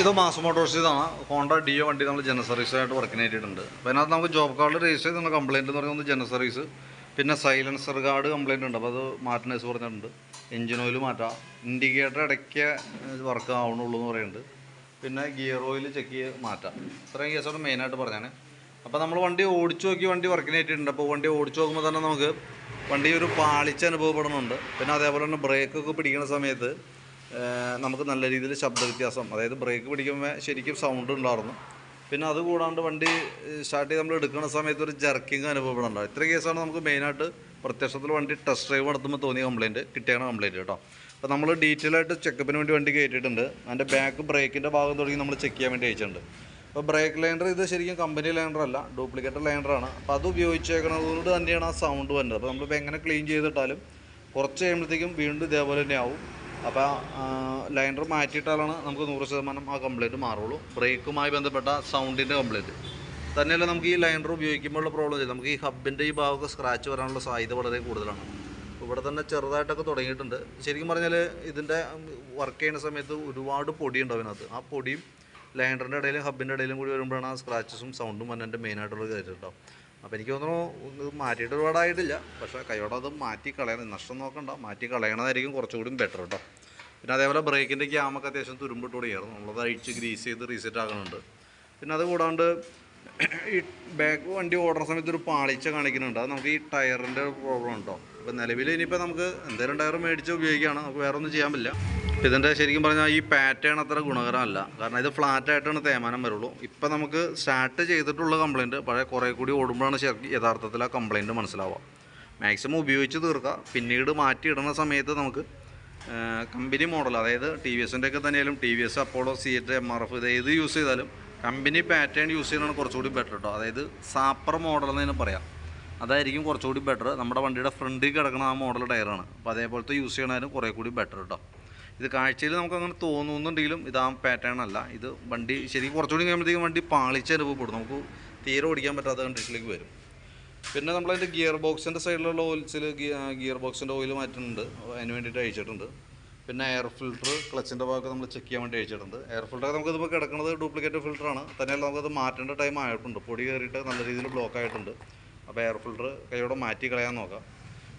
ഇത് Mass Motors ഇതാണ്. Honda Dio വണ്ടി നമ്മൾ ജന സർവീസായിട്ട് വർക്കിന് ആയിട്ടുണ്ട് അപ്പോൾ അതിനകത്ത് നമുക്ക് ജോബ് കാർഡ് രജിസ്റ്റർ ചെയ്ത് കംപ്ലയിന്റ് എന്ന് പറയുന്നത് ജനറൽ സർവീസ്. പിന്നെ സൈലൻസർ കാർഡ് കംപ്ലയിന്റ് ഉണ്ട്. അപ്പോൾ അത് മാറ്റനേഴ്സ് പറഞ്ഞിട്ടുണ്ട്. എഞ്ചിൻ ഓയിൽ മാറ്റാം. ഇൻഡിക്കേറ്റർ ഇടയ്ക്ക് വർക്ക് ആവണുള്ളൂ എന്ന് പറയുന്നുണ്ട്. പിന്നെ ഗിയർ ഓയിൽ ചെക്ക് ചെയ്ത് മാറ്റാം. ഇത്രയും കേസാണ് മെയിനായിട്ട് പറഞ്ഞാണ് അപ്പോൾ നമ്മൾ വണ്ടി ഓടിച്ചു നോക്കി വണ്ടി വർക്കിന് ആയിട്ടുണ്ട് അപ്പോൾ വണ്ടി ഓടിച്ചു നോക്കുമ്പോൾ തന്നെ നമുക്ക് വണ്ടി ഒരു പാളിച്ച അനുഭവപ്പെടുന്നുണ്ട് പിന്നെ അതേപോലെ തന്നെ ബ്രേക്കൊക്കെ പിടിക്കുന്ന സമയത്ത് നമുക്ക് നല്ല രീതിയിൽ ശബ്ദ വ്യത്യാസം അതായത് ബ്രേക്ക് പിടിക്കുമ്പോൾ ശരിക്കും സൗണ്ട് ഉണ്ടായിരുന്നു. പിന്നെ അത് കൂടാണ്ട് വണ്ടി സ്റ്റാർട്ട് ചെയ്ത് നമ്മൾ എടുക്കുന്ന സമയത്ത് ഒരു ജർക്കിങ് അനുഭവപ്പെടുന്നുണ്ടാവും ഇത്ര കേസാണ് നമുക്ക് മെയിനായിട്ട് പ്രത്യക്ഷത്തിൽ വണ്ടി ടെസ്റ്റ് ഡ്രൈവ് നടത്തുമ്പോൾ തോന്നിയ കംപ്ലയിന്റ് കിട്ടിയാണ് കംപ്ലയിന്റ് കേട്ടോ. അപ്പോൾ നമ്മൾ ഡീറ്റെയിൽ ആയിട്ട് ചെക്കപ്പിന് വേണ്ടി വണ്ടി കയറ്റിയിട്ടുണ്ട്. അതിന്റെ ബാക്ക് ബ്രേക്കിന്റെ ഭാഗം തുടങ്ങി നമ്മൾ ചെക്ക് ചെയ്യാൻ വേണ്ടി അയച്ചിട്ടുണ്ട്. അപ്പോൾ ബ്രേക്ക് ലൈൻഡർ ഇത് ശരിക്കും കമ്പനി ലൈൻഡർ അല്ല ഡ്യൂപ്ലിക്കേറ്റ് ലൈൻഡറാണ് അപ്പോൾ അത് ഉപയോഗിച്ചേക്കണതുകൊണ്ട് തന്നെയാണ് ആ സൗണ്ട് വരുന്നത്. അപ്പോൾ നമ്മളിപ്പോൾ എങ്ങനെ ക്ലീൻ ചെയ്തിട്ടാലും കുറച്ച് കഴിയുമ്പോഴത്തേക്കും വീണ്ടും ഇതേപോലെ തന്നെ ആവും. അപ്പോൾ ലൈനർ മാറ്റിയിട്ടാലാണ് നമുക്ക് നൂറ് ശതമാനം ആ കംപ്ലയിന്റ് മാറുള്ളൂ. ബ്രേക്കുമായി ബന്ധപ്പെട്ട സൗണ്ടിന്റെ കംപ്ലയിന്റ് തന്നെയല്ല നമുക്ക് ഈ ലൈനർ ഉപയോഗിക്കുമ്പോഴുള്ള പ്രോബ്ലം ചെയ്യും നമുക്ക് ഈ ഹബിന്റെ ഈ ഭാഗമൊക്കെ സ്ക്രാച്ച് വരാനുള്ള സാധ്യത വളരെ കൂടുതലാണ്. ഇവിടെ തന്നെ ചെറുതായിട്ടൊക്കെ തുടങ്ങിയിട്ടുണ്ട്. ശരിക്കും പറഞ്ഞാൽ ഇതിന്റെ വർക്ക് ചെയ്യുന്ന സമയത്ത് ഒരുപാട് പൊടിയുണ്ട് അതിനകത്ത്. ആ പൊടിയും ലൈനറിന്റെ ഇടയിലും ഹബിന്റെ ഇടയിലും കൂടി വരുമ്പോഴാണ് ആ സ്ക്രാച്ചസും സൗണ്ടും വന്നതിന്റെ മെയിനായിട്ടുള്ള കാര്യം കേട്ടോ അപ്പോൾ എനിക്ക് തോന്നുന്നു ഇത് മാറ്റിയിട്ട് ഒരുപാടായിട്ടില്ല. പക്ഷേ കൈയോടെ അത് മാറ്റി കളയണം. നഷ്ടം നോക്കണ്ട. മാറ്റി കളയണതായിരിക്കും കുറച്ചുകൂടി ബെറ്റർ കേട്ടോ പിന്നെ അതേപോലെ ബ്രേക്കിന്റെ ക്യാമൊക്കെ അത്യാവശ്യം തുരുമ്പിട്ട് കൂടിയായിരുന്നു നമ്മളത് അഴിച്ച് ഗ്രീസ് ചെയ്ത് റീസെറ്റ് ആക്കുന്നുണ്ട് പിന്നെ അത് കൂടാണ്ട് ഈ ബാക്ക് വണ്ടി ഓടുന്ന സമയത്ത് ഒരു പാളിച്ച കാണിക്കുന്നുണ്ട്. അത് നമുക്ക് ഈ ടയറിന്റെ പ്രോബ്ലം ഉണ്ടോ? അപ്പോൾ നിലവിൽ ഇനിയിപ്പോൾ നമുക്ക് എന്തെങ്കിലും ടയർ മേടിച്ച് ഉപയോഗിക്കുകയാണ്? നമുക്ക് വേറെ ഒന്നും ചെയ്യാൻ പറ്റില്ല. ഇതിന്റെ ശരിക്കും പറഞ്ഞാൽ ഈ പാറ്റേൺ അത്ര ഗുണകരമല്ല. കാരണം ഇത് ഫ്ലാറ്റ് ആയിട്ടാണ് തേമാനം വരുള്ളൂ. ഇപ്പം നമുക്ക് സ്റ്റാർട്ട് ചെയ്തിട്ടുള്ള കംപ്ലയിന്റ് പഴയ കുറേ കൂടി ഓടുമ്പോഴാണ് യഥാർത്ഥത്തിൽ ആ കംപ്ലയിന്റ് മനസ്സിലാവുക. മാക്സിമം ഉപയോഗിച്ച് തീർക്കുക. പിന്നീട് മാറ്റിയിടുന്ന സമയത്ത് നമുക്ക് കമ്പനി മോഡൽ അതായത് ടി വി എസിന്റെ ഒക്കെ തന്നെയാലും T V S Apollo CEAT M R F ഇത് ഏത് യൂസ് ചെയ്താലും കമ്പനി പാറ്റേൺ യൂസ് ചെയ്യുന്നതാണ് കുറച്ചുകൂടി ബെറ്റർ കേട്ടോ അതായത് സാപ്പർ മോഡൽ എന്ന് തന്നെ പറയാം. അതായിരിക്കും കുറച്ചുകൂടി ബെറ്റർ നമ്മുടെ വണ്ടിയുടെ ഫ്രണ്ടിൽ കിടക്കുന്ന ആ മോഡൽ ടയറാണ് അപ്പോൾ അതേപോലത്തെ യൂസ് ചെയ്യണമെങ്കിലും കുറേ കൂടി ബെറ്റർ കേട്ടോ ഇത് കാഴ്ചയിൽ നമുക്ക് അങ്ങനെ തോന്നുന്നുണ്ടെങ്കിലും ഇത് ആ പാറ്റേൺ അല്ല. ഇത് വണ്ടി ശരിക്കും കുറച്ചുകൂടി കഴിയുമ്പോഴത്തേക്കും വണ്ടി പാളിച്ച് അനുഭവപ്പെടും. നമുക്ക് തീരെ ഓടിക്കാൻ പറ്റാത്ത കണ്ടീഷനിലേക്ക് വരും. പിന്നെ നമ്മളതിന്റെ ഗിയർ ബോക്സിന്റെ സൈഡിലുള്ള ഓയിൽസിൽ ഗിയർ ബോക്സിന്റെ ഓയിൽ മാറ്റുന്നുണ്ട്. അതിന് വേണ്ടിയിട്ട് അയച്ചിട്ടുണ്ട്. പിന്നെ എയർ ഫിൽറ്റർ ക്ലച്ചിന്റെ ഭാഗത്ത് നമ്മൾ ചെക്ക് ചെയ്യാൻ വേണ്ടി അയച്ചിട്ടുണ്ട്. എയർ ഫിൽറ്റർ നമുക്ക് ഇതിപ്പോൾ കിടക്കുന്നത് ഡ്യൂപ്ലിക്കേറ്റ് ഫിൽറ്ററാണ് തന്നെയല്ല നമുക്കത് മാറ്റേണ്ട ടൈം ആയിട്ടുണ്ട്. പൊടി കയറിയിട്ട് നല്ല രീതിയിൽ ബ്ലോക്ക് ആയിട്ടുണ്ട്. അപ്പോൾ എയർ ഫിൽറ്റർ കൈയോടെ മാറ്റി കളയാൻ നോക്കാം.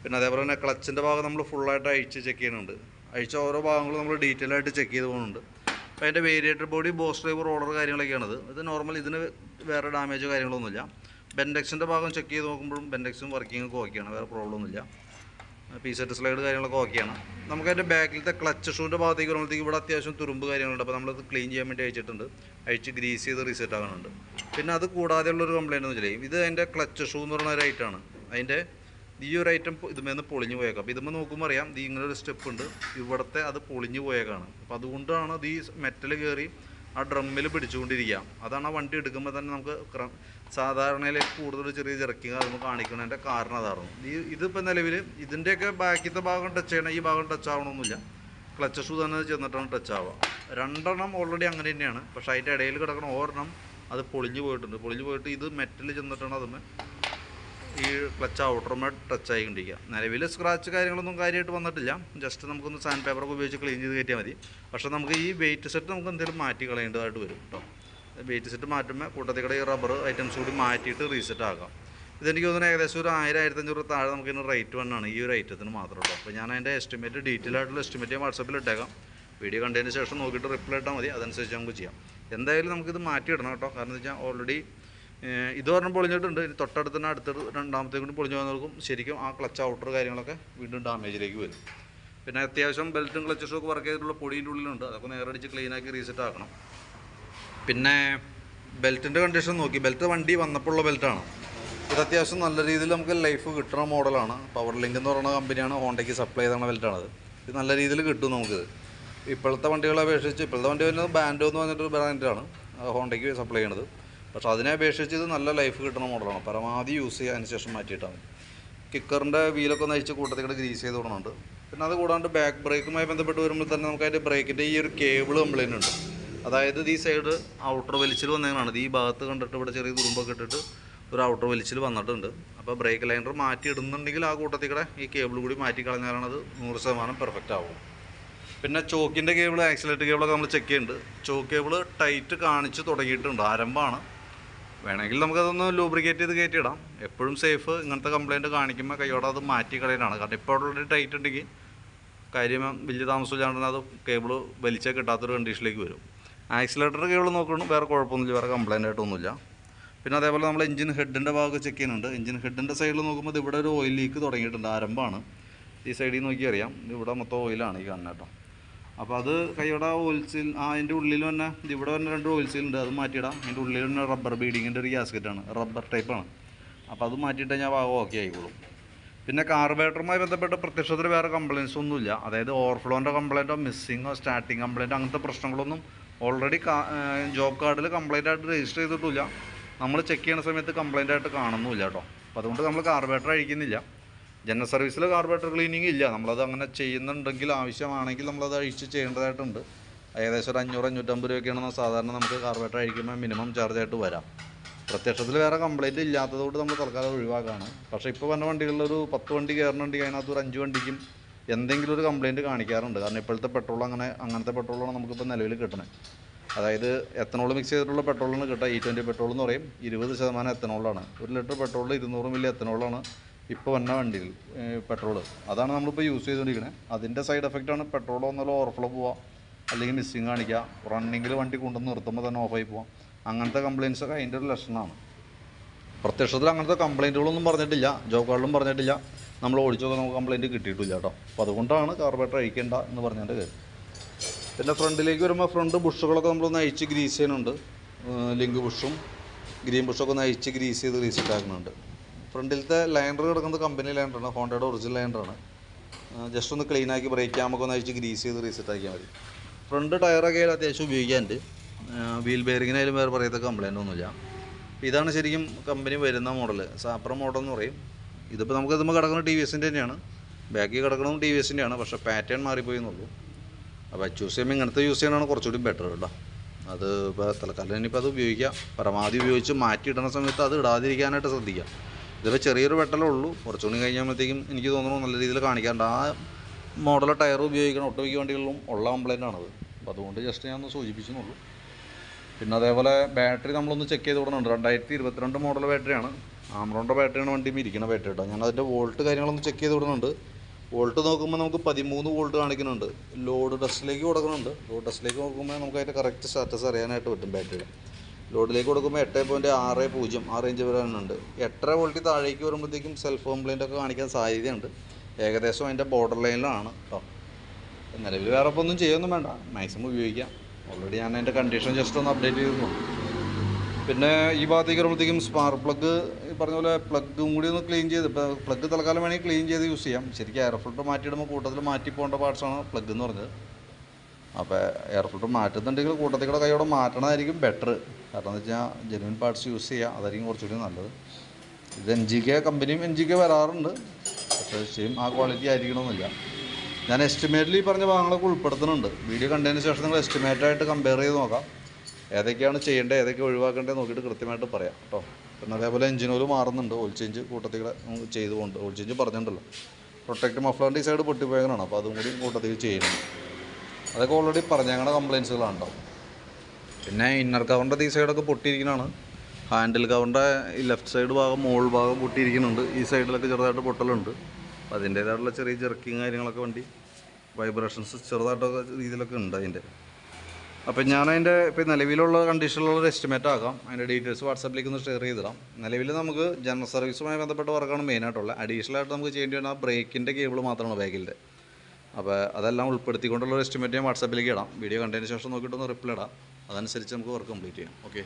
പിന്നെ അതേപോലെ തന്നെ ക്ലച്ചിന്റെ ഭാഗം നമ്മൾ ഫുള്ളായിട്ട് അഴിച്ച് ചെക്ക് ചെയ്യുന്നുണ്ട്. അഴിച്ച ഓരോ ഭാഗങ്ങളും നമ്മൾ ഡീറ്റെയിൽ ആയിട്ട് ചെക്ക് ചെയ്ത് പോകുന്നുണ്ട്. അപ്പോൾ അതിന്റെ variator body boss driver order കാര്യങ്ങളൊക്കെയാണത്. ഇത് നോർമൽ ഇതിന് വേറെ ഡാമേജോ കാര്യങ്ങളൊന്നുമില്ല. ബെൻഡെക്സിന്റെ ഭാഗം ചെക്ക് ചെയ്ത് നോക്കുമ്പോഴും ബെൻഡെക്സും വർക്കിംഗ് ഒക്കെ ഓക്കെയാണ് വേറെ പ്രോബ്ലം ഒന്നുമില്ല. പി സെറ്റ് സ്ലൈഡ് കാര്യങ്ങളൊക്കെ ഓക്കെയാണ് നമുക്ക് അതിന്റെ ബാക്കിലത്തെ ക്ലച്ച് ഷൂന്റെ ഭാഗത്തേക്ക് വരുമ്പോഴത്തേക്ക് ഇവിടെ അത്യാവശ്യം തുരുമ്പ് കാര്യങ്ങളുണ്ട്. അപ്പോൾ നമ്മളത് ക്ലീൻ ചെയ്യാൻ വേണ്ടി അയച്ചിട്ടുണ്ട്. അയച്ച് ഗ്രീസ് ചെയ്ത് റീസെറ്റ് ആകുന്നുണ്ട് പിന്നെ അത് കൂടാതെയുള്ളൊരു കംപ്ലയിന്റ് എന്ന് വെച്ചാൽ ഇത് അതിന്റെ ക്ലച്ച് ഷൂ എന്ന് പറയുന്ന ഒരു ഐറ്റമാണ് അതിന്റെ ഈ ഒരു ഐറ്റം ഇതുമേന്ന് പൊളിഞ്ഞു പോയേക്കാം. അപ്പോൾ ഇതുമ്പോൾ നോക്കുമ്പോൾ അറിയാം ഇത് ഇങ്ങനെ ഒരു സ്റ്റെപ്പ് ഉണ്ട്. ഇവിടുത്തെ അത് പൊളിഞ്ഞു പോയേക്കാണ്. അപ്പോൾ അതുകൊണ്ടാണ് അത് ഈ മെറ്റൽ കയറി ആ ഡ്രമ്മിൽ പിടിച്ചുകൊണ്ടിരിക്കുക. അതാണ് ആ വണ്ടി എടുക്കുമ്പോൾ തന്നെ നമുക്ക് സാധാരണയിലേക്ക് കൂടുതൽ ചെറിയ ചിറക്കി കാര്യങ്ങൾ കാണിക്കുന്നതിന്റെ കാരണം അതായിരുന്നു. ഈ ഇതിപ്പോൾ നിലവിൽ ഇതിന്റെയൊക്കെ ബാക്കിത്തെ ഭാഗം ടച്ച് ചെയ്യണം ഈ ഭാഗം ടച്ച് ആവണമെന്നില്ല ക്ലച്ച് ഷൂ തന്നെ ചെന്നിട്ടാണ് ടച്ച് ആവുക. രണ്ടെണ്ണം ഓൾറെഡി അങ്ങനെ തന്നെയാണ്. പക്ഷേ അതിന്റെ ഇടയിൽ കിടക്കുന്ന ഒരെണ്ണം അത് പൊളിഞ്ഞു പോയിട്ടുണ്ട്. പൊളിഞ്ഞു പോയിട്ട് ഇത് മെറ്റൽ ചെന്നിട്ടാണ് അതുമേ ഈ ക്ലച്ച് ഔട്ടറുമായി ടച്ച് ആയിക്കൊണ്ടിരിക്കുക. നിലവിൽ സ്ക്രാച്ച് കാര്യങ്ങളൊന്നും കാര്യമായിട്ട് വന്നിട്ടില്ല. ജസ്റ്റ് നമുക്കൊന്ന് സാൻഡ് പേപ്പറൊക്കെ ഉപയോഗിച്ച് ക്ലീൻ ചെയ്ത് കയറ്റിയാൽ മതി. പക്ഷേ നമുക്ക് ഈ വെയിറ്റ് സെറ്റ് നമുക്ക് എന്തെങ്കിലും മാറ്റി കളയേണ്ടതായിട്ട് വരും കേട്ടോ വെയിറ്റ് സെറ്റ് മാറ്റുമ്പോൾ കൂട്ടത്തിൽ ഈ റബ്ബർ ഐറ്റംസ് കൂടി മാറ്റിയിട്ട് റീസെറ്റ് ആക്കാം. ഇതെനിക്ക് തോന്നുന്നു ഏകദേശം ഒരു ആയിരം ആയിരത്തഞ്ഞൂറ് താഴെ നമുക്ക് ഇതിന് റേറ്റ് വണ്ണാണ് ഈ ഒരു ഐറ്റത്തിന് മാത്രം കേട്ടോ അപ്പോൾ ഞാൻ അതിന്റെ എസ്റ്റിമേറ്റ് ഡീറ്റെയിൽ ആയിട്ടുള്ള എസ്റ്റിമേറ്റ് ഞാൻ വാട്സപ്പിൽ ഇട്ടേക്കാം. വീഡിയോ കണ്ടതിന് ശേഷം നോക്കിയിട്ട് റിപ്ലൈ ഇട്ടാൽ മതി. അതനുസരിച്ച് നമുക്ക് ചെയ്യാം. എന്തായാലും നമുക്കിത് മാറ്റിയിടണം കേട്ടോ കാരണം എന്ന് വെച്ചാൽ ഓൾറെഡി ഇത് പറഞ്ഞാൽ പൊളിഞ്ഞിട്ടുണ്ട്. ഇനി തൊട്ടടുത്ത് തന്നെ അടുത്ത രണ്ടാമത്തെ കൂടി പൊളിഞ്ഞു പോകുന്നവർക്കും ശരിക്കും ആ ക്ലച്ച് ഔട്ടർ കാര്യങ്ങളൊക്കെ വീണ്ടും ഡാമേജിലേക്ക് വരും. പിന്നെ അത്യാവശ്യം ബെൽറ്റും ക്ലച്ച് ഷോക്ക് വർക്ക് ചെയ്തിട്ടുള്ള പൊടിയുടെ ഉള്ളിലുണ്ട്. അതൊക്കെ നേരടിച്ച് ക്ലീനാക്കി റീസെറ്റ് ആക്കണം. പിന്നെ ബെൽറ്റിന്റെ കണ്ടീഷൻ നോക്കി. ബെൽറ്റ് വണ്ടി വന്നപ്പോൾ ഉള്ള ബെൽറ്റാണ് ഇത് അത്യാവശ്യം നല്ല രീതിയിൽ നമുക്ക് ലൈഫ് കിട്ടുന്ന മോഡലാണ് പവർ ലിങ്ക് എന്ന് പറയുന്ന കമ്പനിയാണ് ഹോണ്ടയ്ക്ക് സപ്ലൈ ചെയ്യുന്ന ബെൽറ്റാണത് ഇത് നല്ല രീതിയിൽ കിട്ടും നമുക്കിത്. ഇപ്പോഴത്തെ വണ്ടികളെ അപേക്ഷിച്ച് ഇപ്പോഴത്തെ വണ്ടി വരുന്നത് ബാൻഡോ എന്ന് പറഞ്ഞിട്ടൊരു ബ്രാൻഡാണ് ഹോണ്ടയ്ക്ക് സപ്ലൈ ചെയ്യണത്. പക്ഷേ അതിനെ അപേക്ഷിച്ച് ഇത് നല്ല ലൈഫ് കിട്ടുന്ന മോഡലാണ് പരമാവധി യൂസ് ചെയ്യാൻ ശേഷം മാറ്റിയിട്ടാണ് കിക്കറിന്റെ വീലൊക്കെ ഒന്ന് അഴിച്ച് കൂട്ടത്തിക്കടെ ഗ്രീസ് ചെയ്ത് കൊടുക്കുന്നുണ്ട് പിന്നെ അത് കൂടാണ്ട് ബാക്ക് ബ്രേക്കുമായി ബന്ധപ്പെട്ട് വരുമ്പോൾ തന്നെ നമുക്ക് അതിന്റെ ബ്രേക്കിന്റെ ഈ ഒരു കേബിൾ കംപ്ലൈന്റ് ഉണ്ട്. അതായത് ഈ സൈഡ് ഔട്ടർ വലിച്ചിൽ വന്നതാണ് ഈ ഭാഗത്ത് കണ്ടിട്ട് ഇവിടെ ചെറിയ തുരുമ്പൊക്കെ ഇട്ടിട്ട് ഒരു ഔട്ടർ വലിച്ചിൽ വന്നിട്ടുണ്ട്. അപ്പോൾ ബ്രേക്ക് ലൈനർ മാറ്റി ഇടുന്നുണ്ടെങ്കിൽ ആ കൂട്ടത്തിൽ കൂടെ ഈ കേബിൾ കൂടി മാറ്റി കളഞ്ഞാലാണ് അത് നൂറ് ശതമാനം പെർഫെക്റ്റ് ആവും പിന്നെ ചോക്കിന്റെ കേബിൾ ആക്സിലേറ്റർ കേബിളൊക്കെ നമ്മൾ ചെക്ക് ചെയ്യുന്നുണ്ട്. ചോക്ക് കേബിൾ ടൈറ്റ് കാണിച്ച് തുടങ്ങിയിട്ടുണ്ട്. ആരംഭമാണ്. വേണമെങ്കിൽ നമുക്കതൊന്ന് ലൂബ്രിക്കേറ്റ് ചെയ്ത് കയറ്റിയിടാം. എപ്പോഴും സേഫ് ഇങ്ങനത്തെ കംപ്ലയിന്റ് കാണിക്കുമ്പോൾ കൈയോടെ അത് മാറ്റി കളയാനാണ് കാരണം ഇപ്പോൾ ഓൾറെഡി ടൈറ്റ് ഉണ്ടെങ്കിൽ കാര്യം വലിയ താമസമില്ലാണ്ട് അത് കേബിൾ വലിച്ചാൽ കിട്ടാത്തൊരു കണ്ടീഷനിലേക്ക് വരും. ആക്സിലേറ്റർ കേബിൾ നോക്കണം വേറെ കുഴപ്പമൊന്നുമില്ല വേറെ കംപ്ലയിന്റ് ആയിട്ടൊന്നുമില്ല. പിന്നെ അതേപോലെ നമ്മൾ എഞ്ചിൻ ഹെഡിന്റെ ഭാഗമൊക്കെ ചെക്ക് ചെയ്യുന്നുണ്ട്. എഞ്ചിൻ ഹെഡിന്റെ സൈഡിൽ നോക്കുമ്പോൾ ഇവിടെ ഒരു ഓയിൽ ലീക്ക് തുടങ്ങിയിട്ടുണ്ട് ആരംഭമാണ്. ഈ സൈഡിൽ നോക്കി അറിയാം ഇവിടെ മൊത്തം ഓയിലാണ് ഈ കാണുന്നത് കേട്ടോ. അപ്പോൾ അത് കൈയുടെ ഓയിൽ സീൽ ആ അതിന്റെ ഉള്ളിൽ തന്നെ ഇവിടെ തന്നെ രണ്ട് ഓയിൽ സീൽ ഉണ്ട്. അത് മാറ്റിയിടാം. അതിന്റെ ഉള്ളിൽ തന്നെ റബ്ബർ ബീഡിങ്ങിന്റെ ഒരു ഗ്യാസ്കറ്റാണ് റബ്ബർ ടൈപ്പാണ് അപ്പോൾ അത് മാറ്റിയിട്ട് ഞാൻ ഭാഗം ഓക്കെ ആയിക്കോളും. പിന്നെ കാർബേറ്ററുമായി ബന്ധപ്പെട്ട് പ്രത്യക്ഷത്തിൽ വേറെ കംപ്ലയിൻസ് ഒന്നുമില്ല. അതായത് ഓവർഫ്ലോന്റെ കംപ്ലയിന്റോ മിസ്സിങ്ങോ സ്റ്റാർട്ടിങ് കംപ്ലയിന്റോ അങ്ങനത്തെ പ്രശ്നങ്ങളൊന്നും ഓൾറെഡി ജോബ് കാർഡിൽ കംപ്ലയിന്റ് ആയിട്ട് രജിസ്റ്റർ ചെയ്തിട്ടില്ല നമ്മൾ ചെക്ക് ചെയ്യുന്ന സമയത്ത് കംപ്ലയിന്റ് ആയിട്ട് കാണുന്നുമില്ല കേട്ടോ. അപ്പോൾ അതുകൊണ്ട് നമ്മൾ കാർബേറ്റർ അഴിക്കുന്നില്ല. ജനറൽ സർവീസിൽ കാർബറേറ്റർ ക്ലീനിങ് ഇല്ല. നമ്മളത് അങ്ങനെ ചെയ്യുന്നുണ്ടെങ്കിൽ ആവശ്യമാണെങ്കിൽ നമ്മളത് അഴിച്ച് ചെയ്യേണ്ടതായിട്ടുണ്ട്. ഏകദേശം ഒരു അഞ്ഞൂറ് അഞ്ഞൂറ്റമ്പത് രൂപയൊക്കെയാണ് സാധാരണ നമുക്ക് കാർബറേറ്റർ അഴിക്കുമ്പോൾ മിനിമം ചാർജ് ആയിട്ട് വരാം. പ്രത്യക്ഷത്തിൽ വേറെ കംപ്ലൈന്റ് ഇല്ലാത്തതുകൊണ്ട് നമ്മൾ തൽക്കാലം ഒഴിവാക്കാണ്. പക്ഷേ ഇപ്പോൾ വന്ന വണ്ടികളിലൊരു പത്ത് വണ്ടി കയറുന്നുണ്ടെങ്കിൽ അതിനകത്ത് ഒരു അഞ്ച് വണ്ടിക്കും എന്തെങ്കിലും ഒരു കംപ്ലൈന്റ് കാണിക്കാറുണ്ട്. കാരണം ഇപ്പോഴത്തെ പെട്രോൾ അങ്ങനെ അങ്ങനത്തെ പെട്രോളാണ് നമുക്കിപ്പോൾ നിലവിൽ കിട്ടുന്നത് അതായത് എത്തനോൾ മിക്സ് ചെയ്തിട്ടുള്ള പെട്രോളിന് കിട്ടുക. ഇ ട്വന്റി പെട്രോൾ എന്ന് പറയും. ഇരുപത് ശതമാനം എത്തനോളാണ് ഒരു ലിറ്റർ പെട്രോളിൽ ഇരുന്നൂറ് മില്ലി എത്തനോളാണ് ഇപ്പോൾ വന്ന വണ്ടിയിൽ പെട്രോൾ അതാണ് നമ്മളിപ്പോൾ യൂസ് ചെയ്തുകൊണ്ടിരിക്കുന്നത് അതിന്റെ സൈഡ് എഫക്റ്റാണ് പെട്രോൾ വന്നാലും ഓവർഫ്ലോ പോവുക അല്ലെങ്കിൽ മിസ്സിങ് കാണിക്കുക റണ്ണിങ്ങിൽ വണ്ടി കൊണ്ടുവന്ന് നിർത്തുമ്പോൾ തന്നെ ഓഫായി പോവാം. അങ്ങനത്തെ കംപ്ലയിൻസ് ഒക്കെ അതിന്റെ ഒരു ലക്ഷണമാണ്. പ്രത്യക്ഷത്തിൽ അങ്ങനത്തെ കംപ്ലയിന്റുകളൊന്നും പറഞ്ഞിട്ടില്ല. ജോബ് കാർഡിലും പറഞ്ഞിട്ടില്ല. നമ്മൾ ഓടിച്ചൊക്കെ നമുക്ക് കംപ്ലയിന്റ് കിട്ടിയിട്ടില്ല കേട്ടോ. അപ്പോൾ അതുകൊണ്ടാണ് കാർബേറ്റർ അഴിക്കേണ്ട എന്ന് പറഞ്ഞതിന്റെ കാര്യം. പിന്നെ ഫ്രണ്ടിലേക്ക് വരുമ്പോൾ ഫ്രണ്ട് ബുഷുകളൊക്കെ നമ്മളൊന്ന് അഴിച്ച് ഗ്രീസ് ചെയ്യുന്നുണ്ട്. ലിങ്ക് ബുഷും ഗ്രീൻ ബുഷൊക്കെ ഒന്ന് അഴിച്ച് ഗ്രീസ് ചെയ്ത് റീസെറ്റ് ആക്കുന്നുണ്ട്. ഫ്രണ്ടിലത്തെ ലൈനർ കിടക്കുന്നത് കമ്പനി ലൈൻഡറാണ് ഹോണ്ടയുടെ ഒറിജിനൽ ലൈൻഡറാണ്. ജസ്റ്റ് ഒന്ന് ക്ലീൻ ആക്കി ബ്രേക്ക് ക്യാമൊക്കെ ഒന്ന് അഴിച്ച് ഗ്രീസ് ചെയ്ത് റീസെറ്റ് ആക്കിയാൽ മതി. ഫ്രണ്ട് ടയറൊക്കെ ആയാലും അത്യാവശ്യം ഉപയോഗിക്കാനുണ്ട്. വീൽ ബെയറിങ്ങിനായാലും വേറെ പറയത്തെ കംപ്ലൈന്റ് ഒന്നുമില്ല. അപ്പോൾ ഇതാണ് ശരിക്കും കമ്പനി വരുന്ന മോഡൽ സാപ്പറ മോഡൽ എന്ന് പറയും. ഇതിപ്പോൾ നമുക്ക് ഇതുമ്പോൾ കിടക്കുന്ന ടി വി എസിന്റെ തന്നെയാണ്. ബാക്കിൽ കിടക്കുന്നതും ടി വി എസിന്റെയാണ് പക്ഷേ പാറ്റേൺ മാറിപ്പോയി എന്നുള്ളൂ അപ്പോൾ ചൂസ് ചെയ്യുമ്പോൾ ഇങ്ങനത്തെ യൂസ് ചെയ്യണമാണ് കുറച്ചുകൂടി ബെറ്റർ കേട്ടോ. അത് ഇപ്പോൾ തൽക്കാലം ഇനിയിപ്പോൾ അത് ഉപയോഗിക്കാം. പരമാവധി ഉപയോഗിച്ച് മാറ്റി ഇടുന്ന സമയത്ത് അത് ഇടാതിരിക്കാനായിട്ട് ശ്രദ്ധിക്കുക ഇതിപ്പോൾ ചെറിയൊരു വെട്ടലേ ഉള്ളൂ. കുറച്ചുകൂടി കഴിയുമ്പോഴത്തേക്കും എനിക്ക് തോന്നുന്നു നല്ല രീതിയിൽ കാണിക്കാറുണ്ട് ആ മോഡൽ ടയർ ഉപയോഗിക്കണം ഒട്ടുമിക്ക വണ്ടികളിലും ഉള്ള കംപ്ലൈന്റ് ആണത്. അപ്പോൾ അതുകൊണ്ട് ജസ്റ്റ് ഞാൻ ഒന്ന് സൂചിപ്പിച്ചെന്നുള്ളൂ. പിന്നെ അതേപോലെ ബാറ്ററി നമ്മളൊന്ന് ചെക്ക് ചെയ്ത് കൊടുക്കുന്നുണ്ട്. രണ്ടായിരത്തി ഇരുപത്തിരണ്ട് മോഡൽ ബാറ്ററിയാണ് ആമറോണിന്റെ ബാറ്ററിയാണ് വണ്ടി ഇരിക്കുന്ന ബാറ്ററി കേട്ടോ ഞാൻ അതിന്റെ വോൾട്ട് കാര്യങ്ങളൊന്ന് ചെക്ക് ചെയ്ത് കൊടുക്കുന്നുണ്ട്. വോൾട്ട് നോക്കുമ്പോൾ നമുക്ക് പതിമൂന്ന് വോൾട്ട് കാണിക്കുന്നുണ്ട്. ലോഡ് ടെസ്റ്റിലേക്ക് കൊടുക്കുന്നുണ്ട്. ലോഡ് ടെസ്റ്റിലേക്ക് നോക്കുമ്പോൾ നമുക്ക് അതിന്റെ കറക്റ്റ് സ്റ്റാറ്റസ് അറിയാനായിട്ട് പറ്റും ബാറ്ററിയുടെ ലോഡിലേക്ക് കൊടുക്കുമ്പോൾ എട്ട് പോയിന്റ് ആറ് പൂജ്യം ആ റേഞ്ച് വരാനുണ്ട് എട്ടര വോൾട്ടിൽ താഴേക്ക് വരുമ്പോഴത്തേക്കും സെൽഫ് കംപ്ലൈന്റ് ഒക്കെ കാണിക്കാൻ സാധ്യതയുണ്ട്. ഏകദേശം അതിന്റെ ബോർഡർ ലൈനിലാണ് കേട്ടോ നിലവിൽ വേറെ ഒന്നും ചെയ്യൊന്നും വേണ്ട. മാക്സിമം ഉപയോഗിക്കാം. ഓൾറെഡി ഞാൻ അതിന്റെ കണ്ടീഷൻ ജസ്റ്റ് ഒന്ന് അപ്ഡേറ്റ് ചെയ്തിരുന്നു പിന്നെ ഈ ഭാഗത്തേക്ക് വരുമ്പോഴത്തേക്കും സ്പാർക്ക് പ്ലഗ് ഈ പറഞ്ഞ പോലെ പ്ലഗും കൂടി ഒന്ന് ക്ലീൻ ചെയ്ത് ഇപ്പോൾ പ്ലഗ് തൽക്കാലം വേണമെങ്കിൽ ക്ലീൻ ചെയ്ത് യൂസ് ചെയ്യാം. ശരിക്കും എയർ ഫിൽറ്റർ മാറ്റിയിടുമ്പോൾ കൂട്ടത്തിൽ മാറ്റി പോകേണ്ട പാർട്സാണ് പ്ലഗ് എന്ന് പറഞ്ഞത്. അപ്പോൾ എയർ ഫിൽറ്റർ മാറ്റുന്നുണ്ടെങ്കിൽ കൂട്ടത്തിൽ കൂടെ കൈയോടെ മാറ്റണമായിരിക്കും ബെറ്റർ കാരണം എന്ന് വെച്ചാൽ ജെനുവിൻ പാർട്സ് യൂസ് ചെയ്യുക അതായിരിക്കും കുറച്ചുകൂടി നല്ലത്. ഇത് എൻ ജി കെ കമ്പനിയും എൻ ജി കെ വരാറുണ്ട്. പക്ഷേ സെയിം ആ ക്വാളിറ്റി ആയിരിക്കണമെന്നില്ല. ഞാൻ എസ്റ്റിമേറ്റിൽ ഈ പറഞ്ഞ ഭാഗങ്ങളൊക്കെ ഉൾപ്പെടുത്തുന്നുണ്ട്. വീഡിയോ കണ്ടതിന് ശേഷം നിങ്ങൾ എസ്റ്റിമേറ്റായിട്ട് കമ്പയർ ചെയ്ത് നോക്കാം. ഏതൊക്കെയാണ് ചെയ്യേണ്ടത് ഏതൊക്കെ ഒഴിവാക്കേണ്ടത് നോക്കിയിട്ട് കൃത്യമായിട്ട് പറയാം കേട്ടോ. പിന്നെ അതേപോലെ എഞ്ചിൻ മാറുന്നുണ്ട്. ഓയിൽ ചേഞ്ച് കൂട്ടത്തിൽ ചെയ്തുകൊണ്ട് ഓയിൽ ചേഞ്ച് പറഞ്ഞിട്ടുണ്ടല്ലോ പ്രൊട്ടക്റ്റ് മഫ്ലറിന്റെ സൈഡ് പൊട്ടിപ്പോയങ്ങനാണ് അപ്പോൾ അതും കൂടി കൂട്ടത്തിൽ ചെയ്യണം അതൊക്കെ ഓൾറെഡി പറഞ്ഞ. ഞങ്ങളുടെ കംപ്ലയിൻസുകളാണ് ഉണ്ടാവും പിന്നെ ഇന്നർ കവറിന്റെ ഈ സൈഡൊക്കെ പൊട്ടിയിരിക്കുന്നതാണ് ഹാൻഡിൽ കവറിന്റെ ഈ ലെഫ്റ്റ് സൈഡ് ഭാഗം മോൾ ഭാഗം പൊട്ടിയിരിക്കുന്നുണ്ട് ഈ സൈഡിലൊക്കെ ചെറുതായിട്ട് പൊട്ടലുണ്ട്. അപ്പോൾ അതിന്റേതായിട്ടുള്ള ചെറിയ ജെർക്കിങ് കാര്യങ്ങളൊക്കെ വണ്ടി വൈബ്രേഷൻസ് ചെറുതായിട്ടൊക്കെ രീതിയിലൊക്കെ ഉണ്ട് അതിന്റെ അപ്പം ഞാൻ അതിന്റെ ഇപ്പോൾ നിലവിലുള്ള കണ്ടീഷനിലുള്ള ഒരു എസ്റ്റിമേറ്റ് ആക്കാം. അതിന്റെ ഡീറ്റെയിൽസ് വാട്സാപ്പിലേക്ക് ഒന്ന് ഷെയർ ചെയ്തിടാം. നിലവിൽ നമുക്ക് ജനറൽ സർവീസുമായി ബന്ധപ്പെട്ട വർക്കാണ് മെയിനായിട്ടുള്ളത് അഡീഷണൽ ആയിട്ട് നമുക്ക് ചെയ്യേണ്ടി വരുന്ന ബ്രേക്കിന്റെ കേബിൾ മാത്രമാണ് ബാക്കിന്റെ അപ്പോൾ അതെല്ലാം ഉൾപ്പെടുത്തിക്കൊണ്ടുള്ള ഒരു എസ്റ്റിമേറ്റ് ഞാൻ വാട്സാപ്പിലേക്ക് ഇടാം. വീഡിയോ കണ്ടതിന് ശേഷം നോക്കിയിട്ടൊന്ന് റിപ്ലൈ ഇടാം. അതനുസരിച്ച് നമുക്ക് വർക്ക് കംപ്ലീറ്റ് ചെയ്യാം. ഓക്കെ